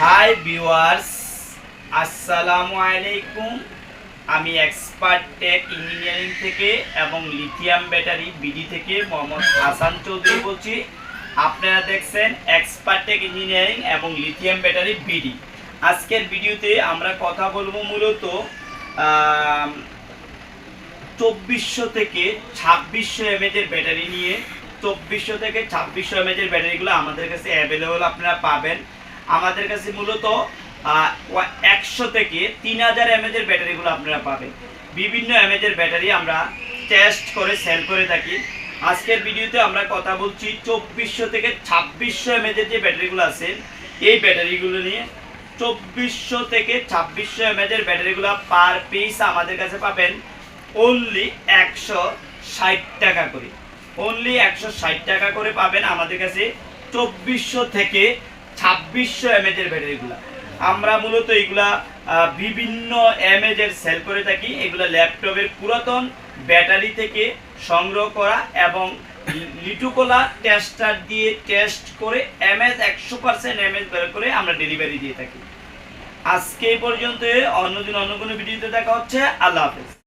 Hi viewers আসসালামু আলাইকুম আমি এক্সপার্ট টেক ইঞ্জিনিয়ারিং থেকে এবং লিথিয়াম ব্যাটারি বিডি থেকে মোহাম্মদ হাসান চৌধুরী বলছি। আপনারা দেখছেন এক্সপার্ট টেক ইঞ্জিনিয়ারিং এবং লিথিয়াম ব্যাটারি বিডি আজকের ভিডিওতে আমরা কথা বলব মূলত চব্বিশশো থেকে ছাব্বিশশো এমএজের ব্যাটারি নিয়ে। চব্বিশশো থেকে ছাব্বিশশো এমএজের ব্যাটারিগুলো আমাদের কাছে অ্যাভেলেবল আপনারা পাবেন। আমাদের কাছে মূলত একশো থেকে তিন হাজার এমএজের ব্যাটারিগুলো আপনারা পাবেন। বিভিন্ন এমএজের ব্যাটারি আমরা টেস্ট করে সেল করে থাকি। আজকের ভিডিওতে আমরা কথা বলছি চব্বিশশো থেকে ছাব্বিশশো এমএজের যে ব্যাটারিগুলো আছে, এই ব্যাটারিগুলো নিয়ে। চব্বিশশো থেকে ছাব্বিশশো এমএজের ব্যাটারিগুলো পার পিস আমাদের কাছে পাবেন অনলি একশো ষাট টাকা করে। অনলি একশো ষাট টাকা করে পাবেন আমাদের কাছে চব্বিশশো থেকে ছাব্বিশশো এমএজের ব্যাটারিগুলো আমরা মূলত এগুলা বিভিন্ন এমএজের সেল করে থাকি। এগুলা ল্যাপটপের পুরাতন ব্যাটারি থেকে সংগ্রহ করা এবং লিটুকোলা টেস্টার দিয়ে টেস্ট করে এমএজ একশো পার্সেন্ট এমএজ বের করে আমরা ডেলিভারি দিয়ে থাকি। আজকে এই পর্যন্ত অন্যদিন অন্য কোনো ভিডিওতে দেখা হচ্ছে। আল্লাহ হাফেজ।